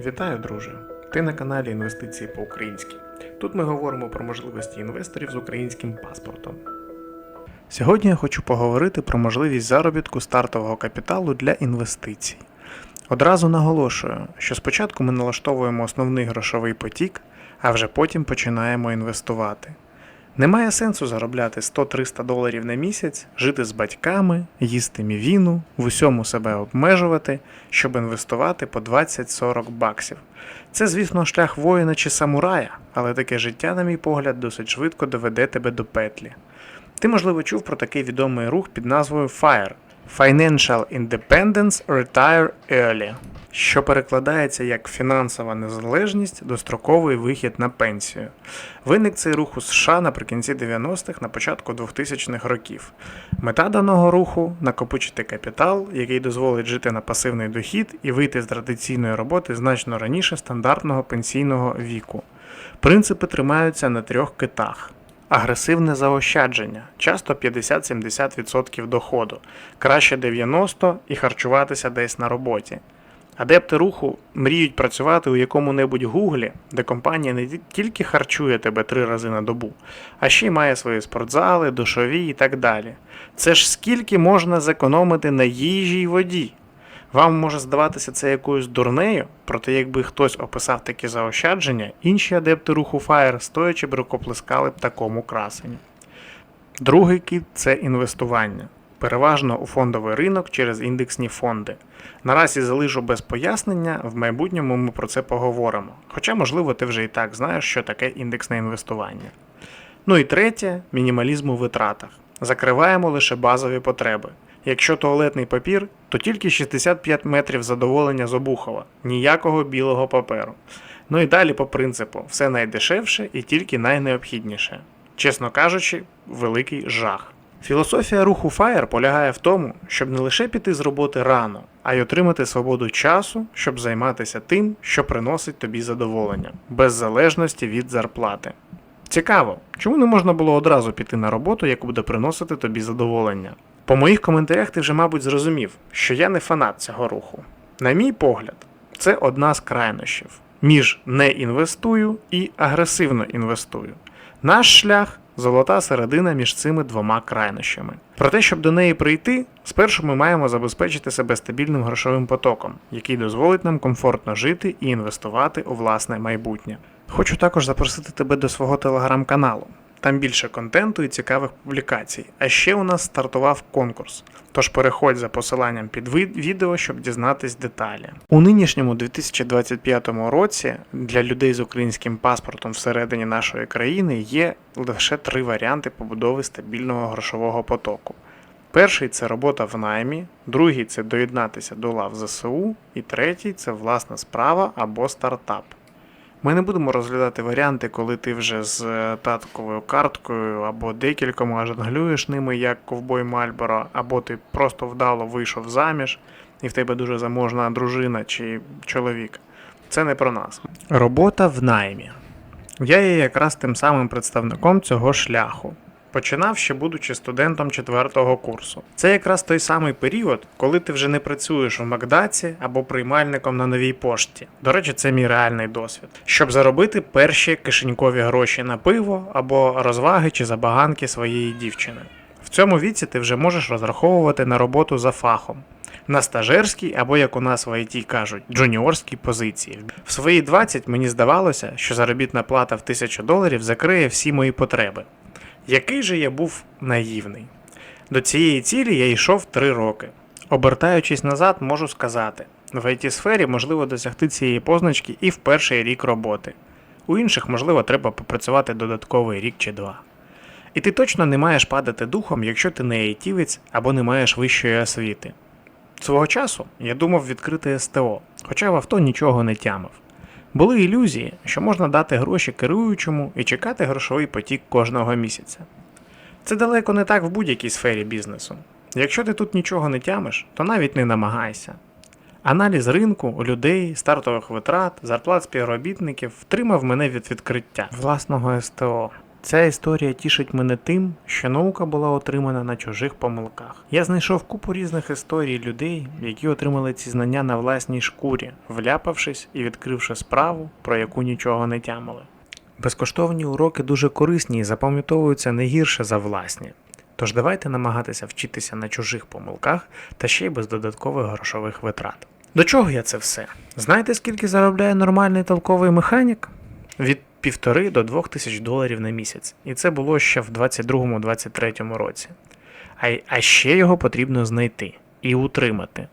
Вітаю, друже! Ти на каналі Інвестиції по-українськи. Тут ми говоримо про можливості інвесторів з українським паспортом. Сьогодні я хочу поговорити про можливість заробітку стартового капіталу для інвестицій. Одразу наголошую, що спочатку ми налаштовуємо основний грошовий потік, а вже потім починаємо інвестувати. Немає сенсу заробляти 100-300 доларів на місяць, жити з батьками, їсти мівіну, в усьому себе обмежувати, щоб інвестувати по 20-40 баксів. Це, звісно, шлях воїна чи самурая, але таке життя, на мій погляд, досить швидко доведе тебе до петлі. Ти, можливо, чув про такий відомий рух під назвою FIRE Financial Independence Retire Early, що перекладається як фінансова незалежність, достроковий вихід на пенсію. Виник цей рух у США наприкінці 90-х, на початку 2000-х років. Мета даного руху накопичити капітал, який дозволить жити на пасивний дохід і вийти з традиційної роботи значно раніше стандартного пенсійного віку. Принципи тримаються на трьох китах. Агресивне заощадження, часто 50-70% доходу, краще 90% і харчуватися десь на роботі. Адепти руху мріють працювати у якому-небудь гуглі, де компанія не тільки харчує тебе три рази на добу, а ще й має свої спортзали, душові і так далі. Це ж скільки можна зекономити на їжі й воді? Вам може здаватися це якоюсь дурнею, проте якби хтось описав такі заощадження, інші адепти руху FIRE стоячи б рукоплескали б такому красенню. Другий кіт це інвестування. Переважно у фондовий ринок через індексні фонди. Наразі залишу без пояснення, в майбутньому ми про це поговоримо. Хоча, можливо, ти вже і так знаєш, що таке індексне інвестування. Ну і третє мінімалізм у витратах. Закриваємо лише базові потреби. Якщо туалетний папір, то тільки 65 метрів задоволення з Обухова, ніякого білого паперу. Ну і далі по принципу, все найдешевше і тільки найнеобхідніше. Чесно кажучи, великий жах. Філософія руху FIRE полягає в тому, щоб не лише піти з роботи рано, а й отримати свободу часу, щоб займатися тим, що приносить тобі задоволення, без залежності від зарплати. Цікаво, чому не можна було одразу піти на роботу, яку буде приносити тобі задоволення? По моїх коментарях ти вже, мабуть, зрозумів, що я не фанат цього руху. На мій погляд, це одна з крайнощів між не інвестую і агресивно інвестую. Наш шлях золота середина між цими двома крайнощами. Про те, щоб до неї прийти, спершу ми маємо забезпечити себе стабільним грошовим потоком, який дозволить нам комфортно жити і інвестувати у власне майбутнє. Хочу також запросити тебе до свого телеграм-каналу. Там більше контенту і цікавих публікацій. А ще у нас стартував конкурс. Тож переходь за посиланням під відео, щоб дізнатись деталі. У нинішньому 2025 році для людей з українським паспортом всередині нашої країни є лише три варіанти побудови стабільного грошового потоку. Перший це робота в наймі, другий це доєднатися до лав ЗСУ, і третій це власна справа або стартап. Ми не будемо розглядати варіанти, коли ти вже з е, татковою карткою або декількома жонглюєш ними, як ковбой Мальборо, або ти просто вдало вийшов заміж, і в тебе дуже заможна дружина чи чоловік. Це не про нас. Робота в наймі. Я є якраз тим самим представником цього шляху. Починав ще будучи студентом четвертого курсу. Це якраз той самий період, коли ти вже не працюєш у Макдаці або приймальником на новій пошті. До речі, це мій реальний досвід. Щоб заробити перші кишенькові гроші на пиво або розваги чи забаганки своєї дівчини. В цьому віці ти вже можеш розраховувати на роботу за фахом. На стажерській або, як у нас в ІТ кажуть, джуніорській позиції. В свої 20 мені здавалося, що заробітна плата в 1000 доларів закриє всі мої потреби. Який же я був наївний. До цієї цілі я йшов три роки. Обертаючись назад, можу сказати, в it сфері можливо досягти цієї позначки і в перший рік роботи. У інших, можливо, треба попрацювати додатковий рік чи два. І ти точно не маєш падати духом, якщо ти не айтівець або не маєш вищої освіти. Свого часу я думав відкрити СТО, хоча в авто нічого не тямив. Були ілюзії, що можна дати гроші керуючому і чекати грошовий потік кожного місяця. Це далеко не так в будь-якій сфері бізнесу. Якщо ти тут нічого не тямиш, то навіть не намагайся. Аналіз ринку людей, стартових витрат, зарплат співробітників втримав мене від відкриття власного СТО. Ця історія тішить мене тим, що наука була отримана на чужих помилках. Я знайшов купу різних історій людей, які отримали ці знання на власній шкурі, вляпавшись і відкривши справу, про яку нічого не тямили. Безкоштовні уроки дуже корисні і запам'ятовуються не гірше за власні. Тож давайте намагатися вчитися на чужих помилках та ще й без додаткових грошових витрат. До чого я це все? Знаєте, скільки заробляє нормальний толковий механік? Від півтори до двох тисяч доларів на місяць. І це було ще в 22-23 році. А, а ще його потрібно знайти і утримати.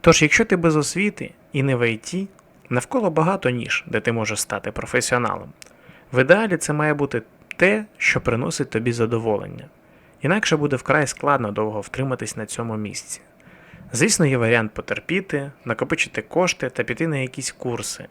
Тож, якщо ти без освіти і не в ІТ, навколо багато ніж, де ти можеш стати професіоналом. В ідеалі це має бути те, що приносить тобі задоволення. Інакше буде вкрай складно довго втриматись на цьому місці. Звісно, є варіант потерпіти, накопичити кошти та піти на якісь курси.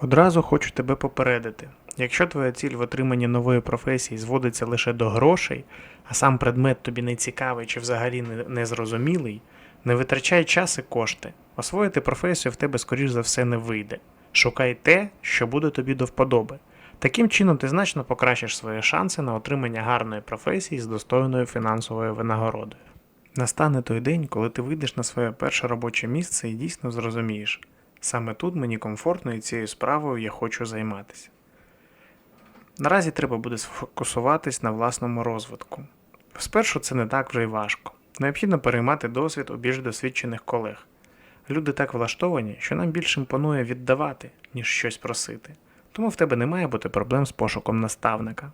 Одразу хочу тебе попередити: якщо твоя ціль в отриманні нової професії зводиться лише до грошей, а сам предмет тобі не цікавий чи взагалі незрозумілий, не витрачай час і кошти. Освоїти професію в тебе, скоріш за все, не вийде. Шукай те, що буде тобі до вподоби. Таким чином ти значно покращиш свої шанси на отримання гарної професії з достойною фінансовою винагородою. Настане той день, коли ти вийдеш на своє перше робоче місце і дійсно зрозумієш, саме тут мені комфортно і цією справою я хочу займатися. Наразі треба буде сфокусуватись на власному розвитку. Спершу це не так вже й важко. Необхідно переймати досвід у більш досвідчених колег. Люди так влаштовані, що нам більше імпонує віддавати, ніж щось просити. Тому в тебе не має бути проблем з пошуком наставника.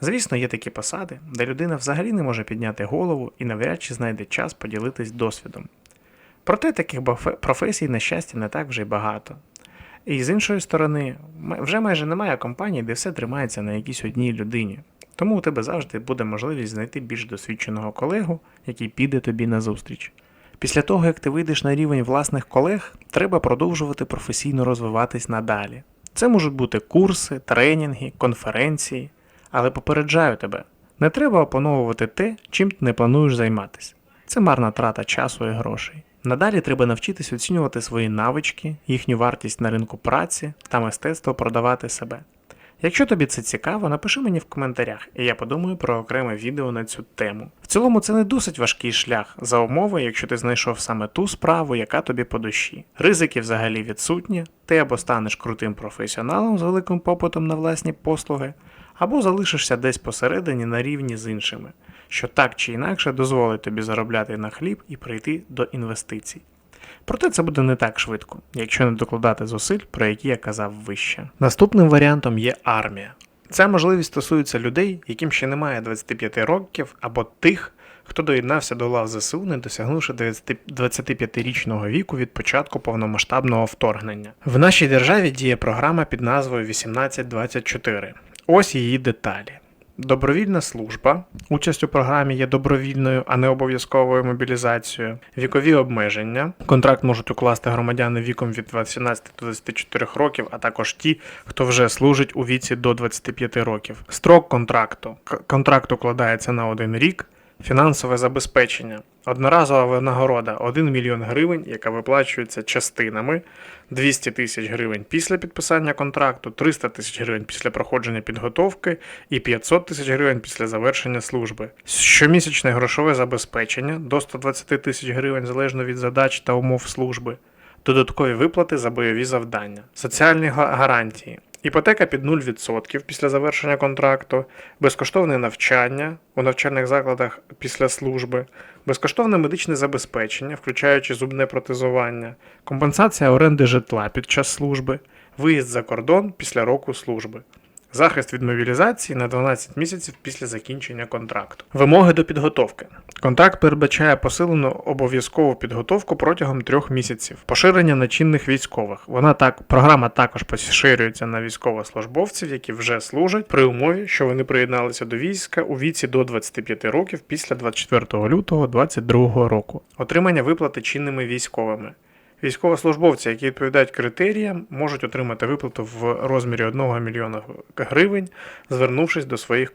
Звісно, є такі посади, де людина взагалі не може підняти голову і навряд чи знайде час поділитись досвідом. Проте таких професій, на щастя, не так вже й багато. І з іншої сторони, вже майже немає компаній, де все тримається на якійсь одній людині. Тому у тебе завжди буде можливість знайти більш досвідченого колегу, який піде тобі на зустріч. Після того, як ти вийдеш на рівень власних колег, треба продовжувати професійно розвиватись надалі. Це можуть бути курси, тренінги, конференції, але попереджаю тебе, не треба опановувати те, чим ти не плануєш займатися. Це марна трата часу і грошей. Надалі треба навчитись оцінювати свої навички, їхню вартість на ринку праці та мистецтво продавати себе. Якщо тобі це цікаво, напиши мені в коментарях, і я подумаю про окреме відео на цю тему. В цілому це не досить важкий шлях за умови, якщо ти знайшов саме ту справу, яка тобі по душі. Ризики взагалі відсутні, ти або станеш крутим професіоналом з великим попитом на власні послуги, або залишишся десь посередині на рівні з іншими, що так чи інакше дозволить тобі заробляти на хліб і прийти до інвестицій. Проте це буде не так швидко, якщо не докладати зусиль, про які я казав вище. Наступним варіантом є армія. Ця можливість стосується людей, яким ще немає 25 років, або тих, хто доєднався до лав ЗСУ, не досягнувши 25-річного віку від початку повномасштабного вторгнення. В нашій державі діє програма під назвою 1824. Ось її деталі. Добровільна служба. Участь у програмі є добровільною, а не обов'язковою мобілізацією. Вікові обмеження. Контракт можуть укласти громадяни віком від 18 до 24 років, а також ті, хто вже служить у віці до 25 років. Строк контракту. Контракт укладається на один рік. Фінансове забезпечення. Одноразова винагорода 1 мільйон гривень, яка виплачується частинами, 200 тисяч гривень після підписання контракту, 300 тисяч гривень після проходження підготовки і 500 тисяч гривень після завершення служби. Щомісячне грошове забезпечення до 120 тисяч гривень залежно від задач та умов служби. Додаткові виплати за бойові завдання, соціальні гарантії, іпотека під 0% після завершення контракту, безкоштовне навчання у навчальних закладах після служби, безкоштовне медичне забезпечення, включаючи зубне протезування, компенсація оренди житла під час служби, виїзд за кордон після року служби. Захист від мобілізації на 12 місяців після закінчення контракту. Вимоги до підготовки. Контракт передбачає посилену обов'язкову підготовку протягом трьох місяців. Поширення на чинних військових. Вона так програма також поширюється на військовослужбовців, які вже служать при умові, що вони приєдналися до війська у віці до 25 років після 24 лютого 2022 року. Отримання виплати чинними військовими. Військовослужбовці, які відповідають критеріям, можуть отримати виплату в розмірі 1 мільйона гривень, звернувшись до своїх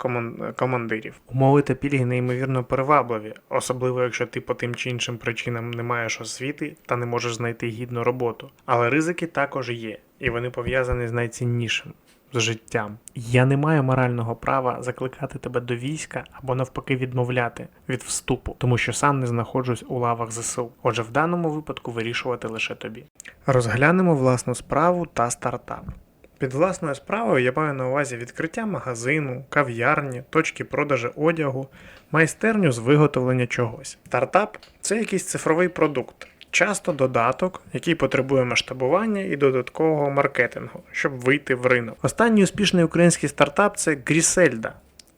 командирів. Умови та пільги неймовірно привабливі, особливо якщо ти по тим чи іншим причинам не маєш освіти та не можеш знайти гідну роботу. Але ризики також є, і вони пов'язані з найціннішим з життям. Я не маю морального права закликати тебе до війська або навпаки відмовляти від вступу, тому що сам не знаходжусь у лавах ЗСУ. Отже, в даному випадку вирішувати лише тобі. Розглянемо власну справу та стартап. Під власною справою я маю на увазі відкриття магазину, кав'ярні, точки продажу одягу, майстерню з виготовлення чогось. Стартап це якийсь цифровий продукт, часто додаток, який потребує масштабування і додаткового маркетингу, щоб вийти в ринок. Останній успішний український стартап це Грісельда.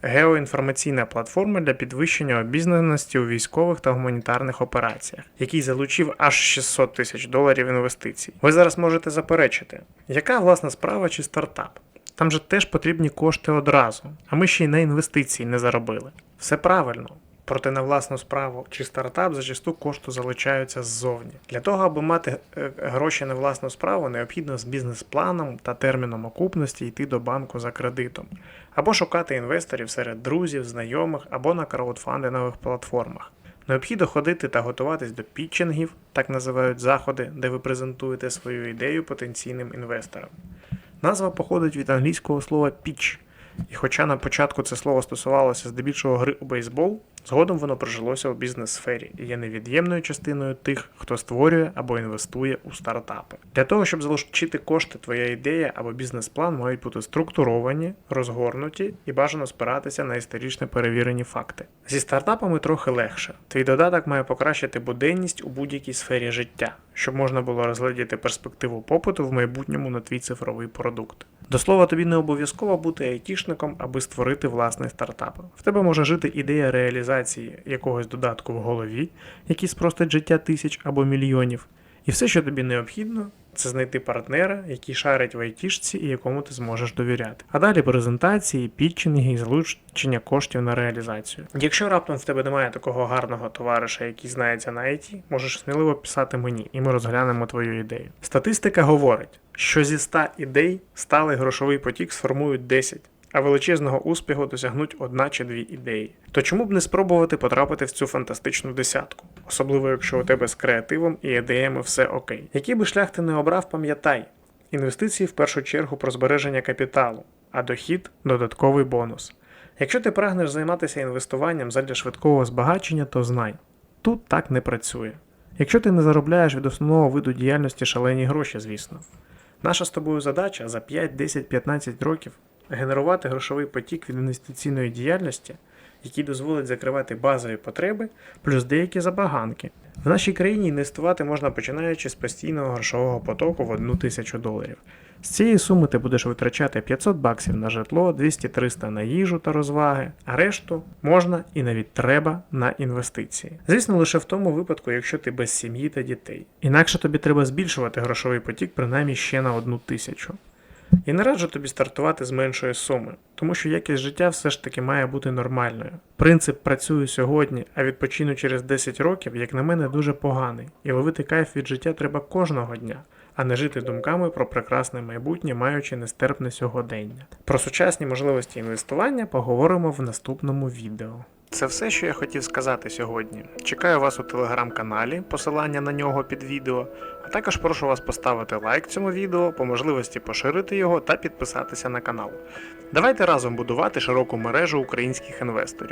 Геоінформаційна платформа для підвищення обізнаності у військових та гуманітарних операціях, який залучив аж 600 тисяч доларів інвестицій. Ви зараз можете заперечити, яка власна справа чи стартап? Там же теж потрібні кошти одразу, а ми ще й на інвестиції не заробили. Все правильно. Проте на власну справу чи стартап зачасту кошту залучаються ззовні. Для того, аби мати е, гроші на власну справу, необхідно з бізнес-планом та терміном окупності йти до банку за кредитом, або шукати інвесторів серед друзів, знайомих або на краудфандингових платформах. Необхідно ходити та готуватись до пітчингів, так називають заходи, де ви презентуєте свою ідею потенційним інвесторам. Назва походить від англійського слова pitch, і хоча на початку це слово стосувалося здебільшого гри у бейсбол, згодом воно прижилося у бізнес-сфері і є невід'ємною частиною тих, хто створює або інвестує у стартапи. Для того, щоб залучити кошти, твоя ідея або бізнес-план мають бути структуровані, розгорнуті і бажано спиратися на історично перевірені факти. Зі стартапами трохи легше. Твій додаток має покращити буденність у будь-якій сфері життя, щоб можна було розглядіти перспективу попиту в майбутньому на твій цифровий продукт. До слова, тобі не обов'язково бути айтішником, аби створити власний стартап. В тебе може жити ідея реалізації якогось додатку в голові, який спростить життя тисяч або мільйонів. І все, що тобі необхідно, це знайти партнера, який шарить в айтішці і якому ти зможеш довіряти. А далі презентації, пітчинги і залучення коштів на реалізацію. Якщо раптом в тебе немає такого гарного товариша, який знається на IT, можеш сміливо писати мені, і ми розглянемо твою ідею. Статистика говорить, що зі 100 ідей сталий грошовий потік сформують 10. А величезного успіху досягнуть одна чи дві ідеї. То чому б не спробувати потрапити в цю фантастичну десятку, особливо якщо у тебе з креативом і ідеями все окей. Який би шлях ти не обрав, пам'ятай, інвестиції в першу чергу про збереження капіталу, а дохід додатковий бонус. Якщо ти прагнеш займатися інвестуванням задля швидкого збагачення, то знай, тут так не працює. Якщо ти не заробляєш від основного виду діяльності шалені гроші, звісно. Наша з тобою задача за 5, 10, 15 років генерувати грошовий потік від інвестиційної діяльності, який дозволить закривати базові потреби, плюс деякі забаганки. В нашій країні інвестувати можна починаючи з постійного грошового потоку в 1 тисячу доларів. З цієї суми ти будеш витрачати 500 баксів на житло, 200-300 на їжу та розваги, а решту можна і навіть треба на інвестиції. Звісно, лише в тому випадку, якщо ти без сім'ї та дітей. Інакше тобі треба збільшувати грошовий потік принаймні ще на одну тисячу. І не раджу тобі стартувати з меншої суми, тому що якість життя все ж таки має бути нормальною. Принцип працюю сьогодні, а відпочину через 10 років, як на мене, дуже поганий, і ловити кайф від життя треба кожного дня, а не жити думками про прекрасне майбутнє, маючи нестерпне сьогодення. Про сучасні можливості інвестування поговоримо в наступному відео. Це все, що я хотів сказати сьогодні. Чекаю вас у телеграм-каналі, посилання на нього під відео, а також прошу вас поставити лайк цьому відео, по можливості поширити його та підписатися на канал. Давайте разом будувати широку мережу українських інвесторів.